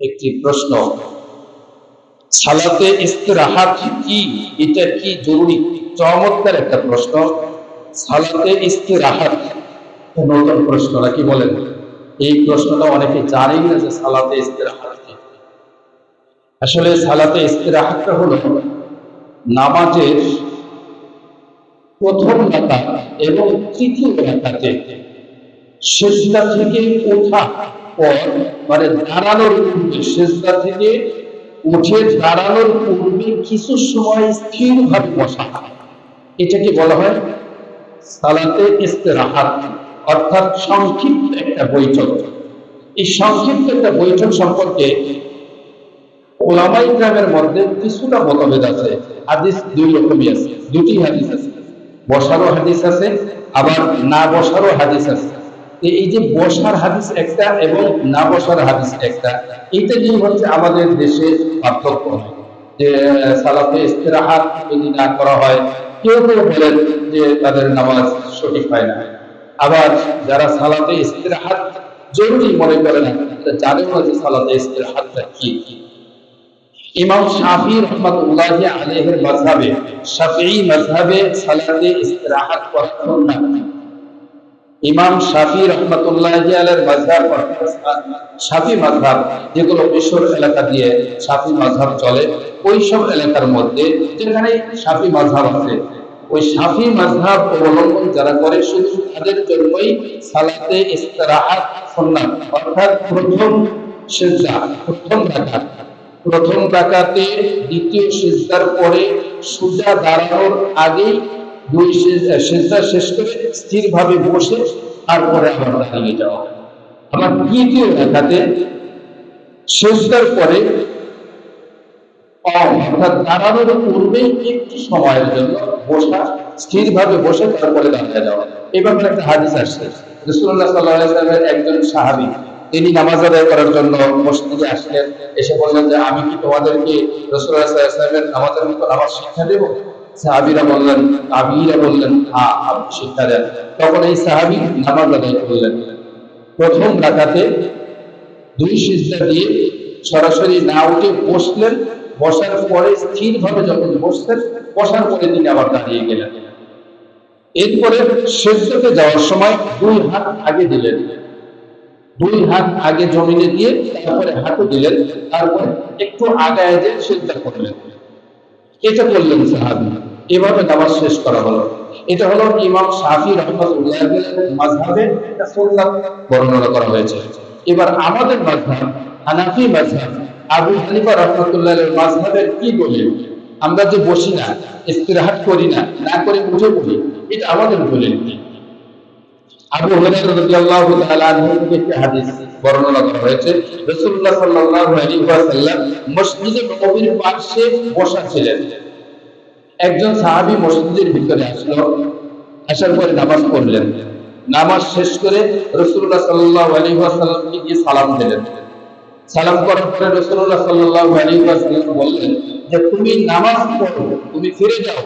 একটি প্রশ্ন। সালাতে ইস্তেরাহাত কি? এটা কি জরুরি? চমৎকার একটা প্রশ্ন। সালাতে ইস্তেরাহাত নতুন প্রশ্ন, নাকি বলেন? এই প্রশ্নটা অনেকে জানেই না যে সালাতে ইস্তেরাহাত কি। আসলে সালাতে ইস্তেরাহাতটা হলো নামাজের প্রথম রাকাত এবং তৃতীয় রাকাতে সেজদা থেকে ওঠা পর মানে দাঁড়ানোর পূর্বে সেজদা থেকে উঠে দাঁড়ানোর পূর্বে কিছু সময় স্থির ভাবে বসা এটাকে বলা হয় সালাতে ইস্তেরাহাত, অর্থাৎ সংক্ষিপ্ত একটা বৈঠক। এই সংক্ষিপ্ত একটা বৈঠক সম্পর্কে ওলামাই গ্রামের মধ্যে কিছুটা মতভেদ আছে। হাদিস দুই রকমই আছে, দুটি হাদিস আছে। বসারও হাদিস আছে, আবার না বসারও হাদিস আছে। এই যে বসার হাদিস একটা এবং না বসার হাদিস একটা, এইটা নিয়ে হচ্ছে আমাদের দেশে পার্থক্য যে, সালাতে ইস্তেরাহাত যদি না করা হয়, কেউ কেউ বলেন যে তাদের নামাজ সঠিক হয় না। আবার যারা সালাতে ইস্তেরাহাত জরুরি মনে করে না জানেও না যে সালাতে ইস্তেরাহাতটা কি। ইমাম শাফি রহমাতুল্লাহ আলাইহির মাযহাবে শাফিঈ মাযহাবে সালাতে ইস্তিরাহাত করা সুন্নাত ইমাম শাফি রহমাতুল্লাহ আলাইহির মাযহাব শাফি মাযহাব যেগুলো মিশর এলাকা দিয়ে শাফি মাযহাব চলে ওই সব এলাকার মধ্যে যেখানে শাফি মাযহাব আছে, ওই শাফি মাযহাব অবলম্বন যারা করে শুধু তাদের জন্যই সালাতে ইস্তিরাহাত সুন্নাত, অর্থাৎ প্রথম সিজদা, প্রথম রাকাত। প্রথম রাকাতে দ্বিতীয় সিজদার পরে সুজা দাঁড়ানোর আগেই দুই শেষ করে স্থিরভাবে বসে আবার দাঁড়িয়ে যাওয়া তৃতীয় পরে অর্থাৎ দাঁড়ানোর পূর্বেই একটু সময়ের জন্য বসা, স্থিরভাবে বসে তারপরে দাঁড়িয়ে যাওয়া। একটা হাদিস আসছে। রসুল্লাহ সাল্লাহ একজন সাহাবী, তিনি নামাজ আদায় করার জন্য মসজিদে আসলেন, এসে বললেন যে, আমি কি তোমাদেরকে রসুলের নামাজের মতো নামাজ শিক্ষা দেবো? সাহাবিরা বললেন আবিরা বললেন হ্যাঁ আপনি শিক্ষা দেন তখন এই সাহাবি নামাজ আদায় করলেন। প্রথম রাখাতে দুই সিজদা দিয়ে সরাসরি না উঠে বসলেন। বসার পরে স্থিরভাবে যখন বসলেন, বসার পরে তিনি আবার দাঁড়িয়ে গেলেন। এরপরে সেজদাতে যাওয়ার সময় দুই হাত আগে দিলেন। দুই হাত আগে জমিনে দিয়ে তারপরে হাঁটু দিলেন, তারপরে একটু আগায় যে সিদ্ধা করলেন। এটা করলেন সাহাবি। এভাবে নামাজ শেষ করা হলো। এটা হলো ইমাম শাফি রহমতুল্লাহ মাঝহাবে সুন্নাত বর্ণনা করা হয়েছে। এবার আমাদের মাঝহাব হানাফি মাঝহাব আবু হানিফা রহমতুল্লাহ মাঝহাবের কি বলে আমরা যে বসি না, ইস্তিরাহাত করি না না করে উঠে পড়ি এটা আমাদের বলেন আবু হুরায়রা রাদিয়াল্লাহু তাআলা থেকে হাদিস বর্ণনা করা হয়েছে, রাসূলুল্লাহ সাল্লাল্লাহু আলাইহি ওয়াসাল্লাম মসজিদে নববীর পাশে বসা ছিলেন। একজন সাহাবী মসজিদের ভিতরে আসলো, আসার পরে নামাজ পড়লেন। নামাজ শেষ করে রাসূলুল্লাহ সাল্লাল্লাহু আলাইহি ওয়াসাল্লামকে গিয়ে সালাম দিলেন। সালাম করার পরে রাসূলুল্লাহ সাল্লাল্লাহু আলাইহি ওয়াসাল্লাম বললেন যে, তুমি নামাজ পড়ো, তুমি ফিরে যাও।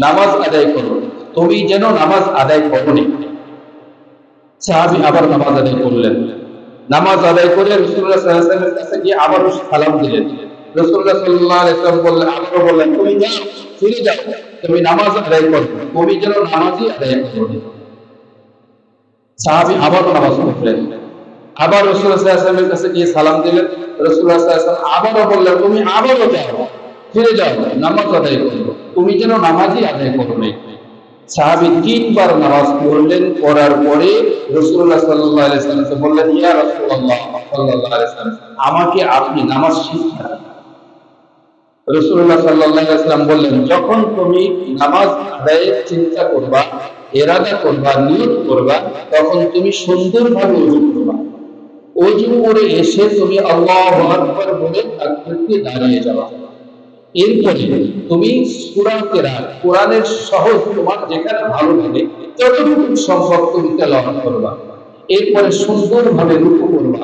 নামাজ আদায় করো। তুমি যেন নামাজ আদায় করোনি। সাহাবি আবার নামাজ আদায় করলেন। নামাজ আদায় করে রসুল্লাহ সাল্লামের কাছে গিয়ে আবার সালাম দিলেন। রসুল্লাহ সাল্লাহ ইসলাম বললেন আবারও বললেন, তুমি যাও। ফিরে যাও। তুমি নামাজ আদায় করো তুমি যেন নামাজই আদায় করো সাহাবি আবারও নামাজ পড়লেন। আবার সাল্লামের কাছে গিয়ে সালাম দিলেন। আবারও বললেন, তুমি আবারও যাও, ফিরে যাও, নামাজ আদায় করো তুমি যেন নামাজই আদায় করো নাই সাহাবি তিনবার নামাজ পড়লেন, পড়ার পরে রসুল্লাহ সাল্লাহ আলাইসাল্লামকে বললেন, ইয়া রসুল্লাহ সাল্লাহ আলাইসাল্লাম আমাকে আপনি নামাজ শিক্ষা রসুল্লাহ সাল্লাহ বললেন, যখন তুমি নামাজ আদায়ের চিন্তা করবা, এরাদা করবা করবা, তখন তুমি সুন্দরভাবে উজু করবা। অজু করে এসে তুমি আল্লাহ আকবর বলে দাঁড়িয়ে যাওয়া। এরপরে তুমি কোরআনের সহজ তোমার যেখানে ভালো লাগে, ততটুকু সম্ভব তুমি তেলাওয়াত করবা। এরপরে সুন্দরভাবে রুকু করবা।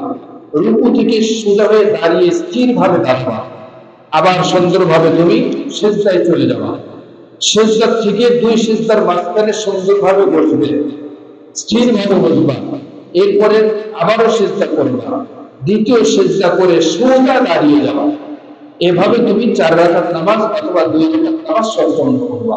রুকু থেকে সোজা হয়ে দাঁড়িয়ে স্থিরভাবে দাঁড়াবা। আবার সুন্দরভাবে তুমি সেজদায় চলে যাবা। সেজদার থেকে দুই সেজদার মাঝখানে সুন্দরভাবে বসবে। স্থিরভাবে বসবা। এরপরে আবারও সেজদা করবা। দ্বিতীয় সেজদা করে সোজা দাঁড়িয়ে যাওয়া এভাবে তুমি চার রাকাত নামাজ অথবা দুই রাকাত নামাজ সম্পন্ন করবা।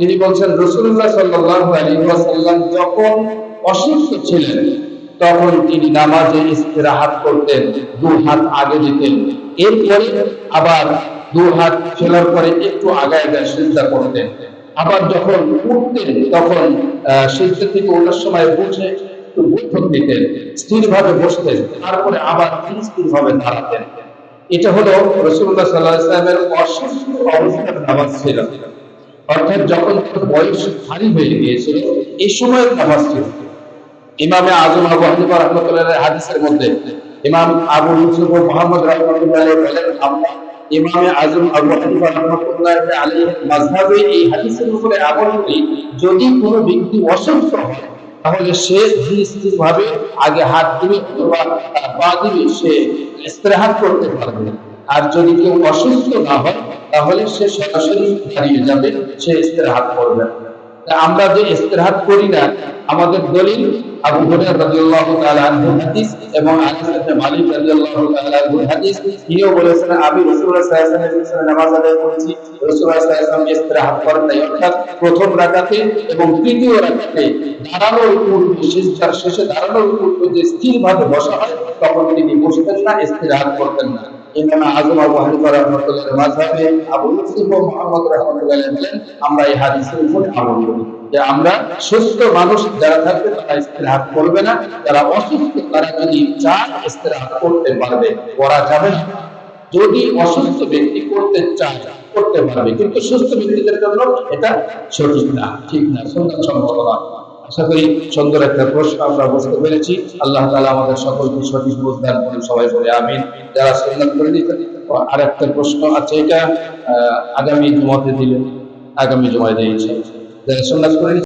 তিনি বলছেন আলাইহি ওয়াসাল্লাম যখন অসুস্থ ছিলেন, তখন তিনি নামাজে ইস্তিরাহাত করতেন দু হাত আগে দিতেন। এরপরে আবার দু হাত ফেলার পরে একটু আগায় আগায় সিজদা করতেন। আবার যখন উঠতেন, তখন সিজদা থেকে ওঠার সময় বসে একটু বৈঠক নিতেন, স্থিরভাবে বসতেন, তারপরে আবার স্থিরভাবে দাঁড়াতেন। এটা হলো রসুল্লাহ সাল্লাহ ইসলামের অসুস্থ অবস্থার নামাজ ছিল। অর্থাৎ যখন বয়স ভারী হয়ে গিয়েছিল এই সময়ের নামাজ ছিল। ইমামে আজম আবু হানিফা রহমতুল্লাহ হাদিসের মধ্যে, ইমাম আবু ইউসুফ মোহাম্মদ রহমতুল্লাহ বলেন, আমরা ইমামে আজম আবু হানিফা রহমতুল্লাহ আলী এই হাদিসের উপরে করি, যদি কোনো ব্যক্তি অসুস্থ হয়, তাহলে সে ধীর ভাবে আগে হাত দিবে পা দিবে সে করতে পারবে। আর যদি কেউ অসুস্থ না হয় তাহলে সে সরাসরি দাঁড়িয়ে যাবে, সে ইস্তেরাহাত করবে আমরা যে ইস্তেরাহাত করি না, আমাদের দলিল আবু হুরায়রা রাদিয়াল্লাহু তাআলা আনহু হাদিস এবং আনাস ইবনে মালিক রাদিয়াল্লাহু তাআলা আনহু হাদিস বলেছেন, আমি রাসূলুল্লাহ সাল্লাল্লাহু আলাইহি ওয়াসাল্লামের নামাজ আদায় করেছি। রাসূলুল্লাহ সাল্লাল্লাহু আলাইহি ওয়াসাল্লাম করেন নাই। অর্থাৎ প্রথম রাকাতে এবং তৃতীয় রাকাতে দাঁড়ানোর পূর্বে শেষে দাঁড়ানোর পূর্বে যে স্থিরভাবে বসা হয়, তখন তিনি বসতেন না, ইস্তিরাহাত করতেন না। ইমাম আজম আবু হানিফা মাযহাবে আবু ইউসুফ মুহাম্মদ বলেন আমরা এই হাদিসের উপর আমল করি যে আমরা সুস্থ মানুষ যারা থাকবে তারা করবে না, যারা অসুস্থ তারা যদি করতে পারবে, করা যাবে যদি অসুস্থ ব্যক্তি করতে চায়, করতে পারবে। কিন্তু সুস্থ ব্যক্তিদের জন্য এটা সঠিক না, ঠিক না সুন্দর সম্ভব নয়। আশা করি সুন্দর একটা প্রশ্ন আমরা বুঝতে পেরেছি আল্লাহ তালা আমাদের সকলকে সঠিক বুঝদান করুন, সবাই বলে আমিন। যারা সন্ধান করে দিতে আর একটা প্রশ্ন আছে এটা আগামী জুমাতে দিলেন, আগামী জুমায় দিয়েছে। যারা সন্ন্যাস করে